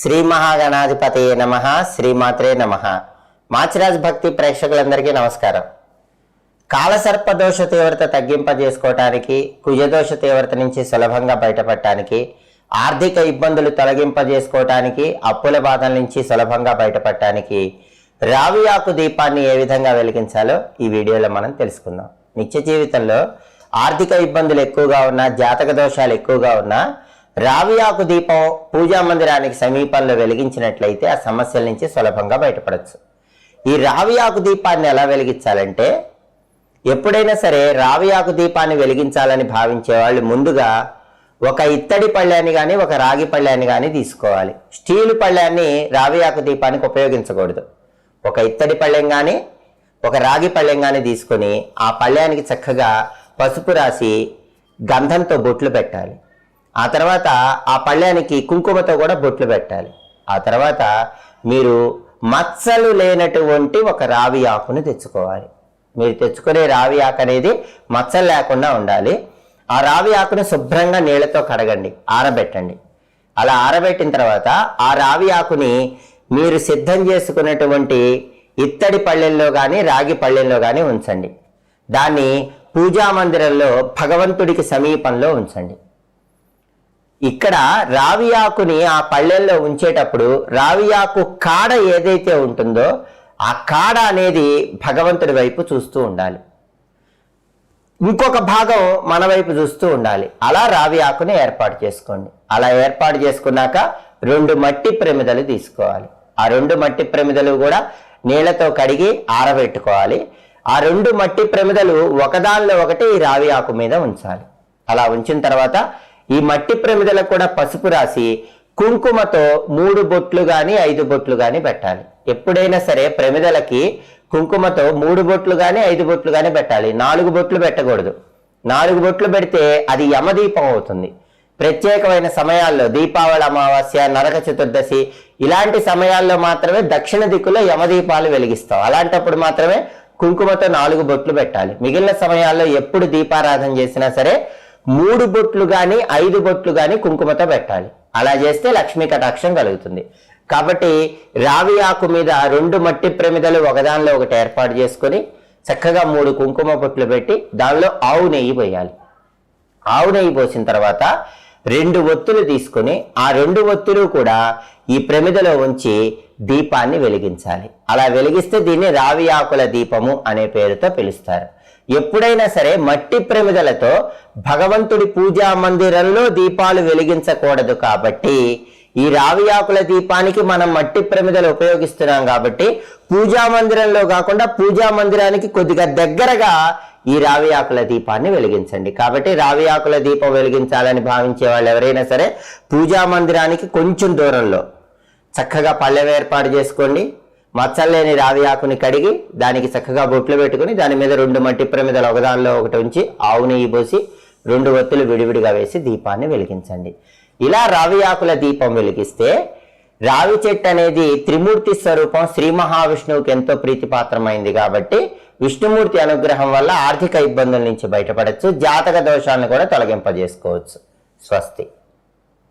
శ్రీ మహాగణాధిపతి నమ శ్రీమాత్రే నమ. మాచిరాజ్ భక్తి ప్రేక్షకులందరికీ నమస్కారం. కాలసర్ప దోష తీవ్రత తగ్గింపజేసుకోవటానికి కుజదోష తీవ్రత నుంచి సులభంగా బయటపడటానికి ఆర్థిక ఇబ్బందులు తొలగింపజేసుకోవటానికి అప్పుల బాధల నుంచి సులభంగా బయటపడటానికి రావి ఆకు దీపాన్ని ఏ విధంగా వెలిగించాలో ఈ వీడియోలో మనం తెలుసుకుందాం. నిత్య జీవితంలో ఆర్థిక ఇబ్బందులు ఎక్కువగా ఉన్నా జాతక దోషాలు ఎక్కువగా ఉన్నా రావి ఆకు దీపం పూజా మందిరానికి సమీపంలో వెలిగించినట్లయితే ఆ సమస్యల నుంచి సులభంగా బయటపడచ్చు. ఈ రావి ఆకు దీపాన్ని ఎలా వెలిగించాలంటే ఎప్పుడైనా సరే రావి ఆకు దీపాన్ని వెలిగించాలని భావించే వాళ్ళు ముందుగా ఒక ఇత్తడి పళ్ళాన్ని కానీ ఒక రాగి పళ్ళాన్ని కానీ తీసుకోవాలి. స్టీలు పళ్ళాన్ని రావియాకు దీపానికి ఉపయోగించకూడదు. ఒక ఇత్తడి పళ్ళెం కానీ ఒక రాగి పళ్ళెం కానీ తీసుకొని ఆ పళ్ళానికి చక్కగా పసుపు రాసి గంధంతో బొట్లు పెట్టాలి. ఆ తర్వాత ఆ పళ్ళానికి కుంకుమతో కూడా బొట్లు పెట్టాలి. ఆ తర్వాత మీరు మచ్చలు లేనటువంటి ఒక రావి ఆకును తెచ్చుకోవాలి. మీరు తెచ్చుకునే రావి ఆకు అనేది మచ్చలు లేకుండా ఉండాలి. ఆ రావి ఆకును శుభ్రంగా నీళ్ళతో కడగండి ఆరబెట్టండి. అలా ఆరబెట్టిన తర్వాత ఆ రావి ఆకుని మీరు సిద్ధం చేసుకున్నటువంటి ఇత్తడి పళ్ళెల్లో కానీ రాగి పళ్ళెల్లో కానీ ఉంచండి. దాన్ని పూజా మందిరంలో భగవంతుడికి సమీపంలో ఉంచండి. ఇక్కడ రావి ఆకుని ఆ పళ్ళెల్లో ఉంచేటప్పుడు రావి ఆకు కాడ ఏదైతే ఉంటుందో ఆ కాడ అనేది భగవంతుడి వైపు చూస్తూ ఉండాలి. ఇంకొక భాగం మన వైపు చూస్తూ ఉండాలి. అలా రావి ఆకుని ఏర్పాటు చేసుకోండి. అలా ఏర్పాటు చేసుకున్నాక రెండు మట్టి ప్రమిదలు తీసుకోవాలి. ఆ రెండు మట్టి ప్రమిదలు కూడా నీళ్ళతో కడిగి ఆరబెట్టుకోవాలి. ఆ రెండు మట్టి ప్రమిదలు ఒకదానిలో ఒకటి ఈ రావి ఆకు మీద ఉంచాలి. అలా ఉంచిన తర్వాత ఈ మట్టి ప్రమిదలకు కూడా పసుపు రాసి కుంకుమతో మూడు బొట్లు గాని ఐదు బొట్లు గాని పెట్టాలి. ఎప్పుడైనా సరే ప్రమిదలకి కుంకుమతో మూడు బొట్లు గాని ఐదు బొట్లు గాని పెట్టాలి. నాలుగు బొట్లు పెట్టకూడదు. నాలుగు బొట్లు పెడితే అది యమదీపం అవుతుంది. ప్రత్యేకమైన సమయాల్లో దీపావళి అమావాస్య నరక చతుర్దశి ఇలాంటి సమయాల్లో మాత్రమే దక్షిణ దిక్కులో యమదీపాలు వెలిగిస్తాం. అలాంటప్పుడు మాత్రమే కుంకుమతో నాలుగు బొట్లు పెట్టాలి. మిగిలిన సమయాల్లో ఎప్పుడు దీపారాధన చేసినా సరే మూడు బొట్లు గాని ఐదు బొట్లు గాని కుంకుమతో పెట్టాలి. అలా చేస్తే లక్ష్మీ కటాక్షం కలుగుతుంది. కాబట్టి రావి ఆకు మీద రెండు మట్టి ప్రమిదలు ఒకదానిలో ఒకటి ఏర్పాటు చేసుకొని చక్కగా మూడు కుంకుమ బొట్లు పెట్టి దానిలో ఆవు నెయ్యి పోయాలి. ఆవు నెయ్యి పోసిన తర్వాత రెండు ఒత్తులు తీసుకొని ఆ రెండు ఒత్తులు కూడా ఈ ప్రమిదలో ఉంచి దీపాన్ని వెలిగించాలి. అలా వెలిగిస్తే దీన్ని రావి ఆకుల దీపము అనే పేరుతో పిలుస్తారు. ఎప్పుడైనా సరే మట్టి ప్రమిదలతో భగవంతుడి పూజా మందిరంలో దీపాలు వెలిగించకూడదు కాబట్టి ఈ రావి ఆకుల దీపానికి మనం మట్టి ప్రమిదలు ఉపయోగిస్తున్నాం కాబట్టి పూజా మందిరంలో కాకుండా పూజా మందిరానికి కొద్దిగా దగ్గరగా ఈ రావి ఆకుల దీపాన్ని వెలిగించండి. కాబట్టి రావి ఆకుల దీపం వెలిగించాలని భావించే వాళ్ళు ఎవరైనా సరే పూజా మందిరానికి కొంచెం దూరంలో చక్కగా పళ్ళెం ఏర్పాటు చేసుకోండి. మచ్చలేని రావి ఆకుని కడిగి దానికి చక్కగా బొట్లు పెట్టుకుని దాని మీద రెండు మట్టి ప్రమిదలు ఒకదానిలో ఒకటి ఉంచి ఆవు నెయ్యి పోసి రెండు ఒత్తులు విడివిడిగా వేసి దీపాన్ని వెలిగించండి. ఇలా రావి ఆకుల దీపం వెలిగిస్తే రావి చెట్టు అనేది త్రిమూర్తి స్వరూపం శ్రీ మహావిష్ణువుకి ఎంతో ప్రీతిపాత్రమైంది కాబట్టి విష్ణుమూర్తి అనుగ్రహం వల్ల ఆర్థిక ఇబ్బందుల నుంచి బయటపడచ్చు జాతక దోషాలను కూడా తొలగింపజేసుకోవచ్చు. స్వస్తి.